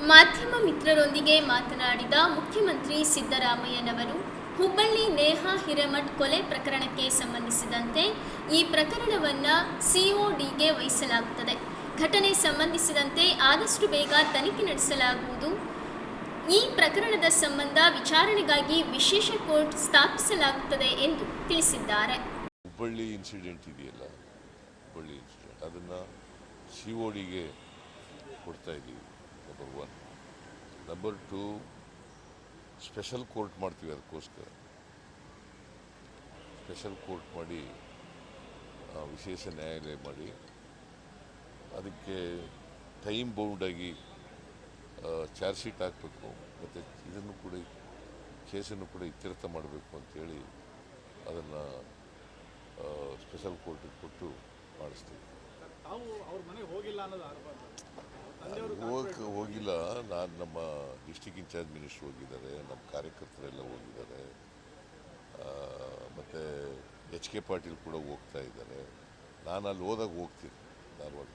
ಸುದ್ದಿಗಾರರೊಂದಿಗೆ ಮಾತನಾಡಿದ ಮುಖ್ಯಮಂತ್ರಿ ಸಿದ್ದರಾಮಯ್ಯನವರು, ಹುಬ್ಬಳ್ಳಿ ನೇಹಾ ಹಿರೇಮಠ್ ಕೊಲೆ ಪ್ರಕರಣಕ್ಕೆ ಸಂಬಂಧಿಸಿದಂತೆ ಈ ಪ್ರಕರಣವನ್ನು ಸಿಒಡಿಗೆ ವಹಿಸಲಾಗುತ್ತದೆ. ಘಟನೆ ಸಂಬಂಧಿಸಿದಂತೆ ಆದಷ್ಟು ಬೇಗ ತನಿಖೆ ನಡೆಸಲಾಗುವುದು. ಈ ಪ್ರಕರಣದ ಸಂಬಂಧ ವಿಚಾರಣೆಗಾಗಿ ವಿಶೇಷ ಕೋರ್ಟ್ ಸ್ಥಾಪಿಸಲಾಗುತ್ತದೆ ಎಂದು ತಿಳಿಸಿದ್ದಾರೆ. ಹುಬ್ಬಳ್ಳಿ ಇನ್ಸಿಡೆಂಟ್ ಇದೆಯಲ್ಲ? ಹುಬ್ಬಳ್ಳಿ ಇನ್ಸಿಡೆಂಟ್ ಅದನ್ನು ಸಿಒಡಿಗೆ ಕೊಡ್ತಾ ಇದ್ದೀವಿ. Number one number two special court ಮಾಡ್ತೀವಿ ಅದಕ್ಕೋಸ್ಕರ. ಸ್ಪೆಷಲ್ ಕೋರ್ಟ್ ಮಾಡಿ ವಿಶೇಷ ನ್ಯಾಯಾಲಯ ಮಾಡಿ, ಅದಕ್ಕೆ ಟೈಮ್ ಬೌಂಡಾಗಿ ಚಾರ್ಜ್ ಶೀಟ್ ಹಾಕಬೇಕು. ಮತ್ತು ಇದನ್ನು ಕೂಡ ಕೇಸನ್ನು ಕೂಡ ಇತ್ಯರ್ಥ ಮಾಡಬೇಕು ಅಂತೇಳಿ ಅದನ್ನು ಸ್ಪೆಷಲ್ ಕೋರ್ಟಿಗೆ ಕೊಟ್ಟು ಮಾಡಿಸ್ತೀವಿ. ತಾವು ಅವ್ರ ಮನೆಗೆ ಹೋಗಿಲ್ಲ ಅನ್ನೋದು ಹೋಗಕ್ಕೆ ಹೋಗಿಲ್ಲ. ನಾನು ನಮ್ಮ ಡಿಸ್ಟಿಕ್ ಇನ್ಚಾರ್ಜ್ ಮಿನಿಸ್ಟ್ರ್ ಹೋಗಿದ್ದಾರೆ. ನಮ್ಮ ಕಾರ್ಯಕರ್ತರೆಲ್ಲ ಹೋಗಿದ್ದಾರೆ. ಮತ್ತು ಎಚ್ ಕೆ ಪಾಟೀಲ್ ಕೂಡ ಹೋಗ್ತಾ ಇದ್ದಾರೆ. ನಾನು ಅಲ್ಲಿ ಹೋದಾಗ ಹೋಗ್ತೀನಿ. ಧಾರವಾಡ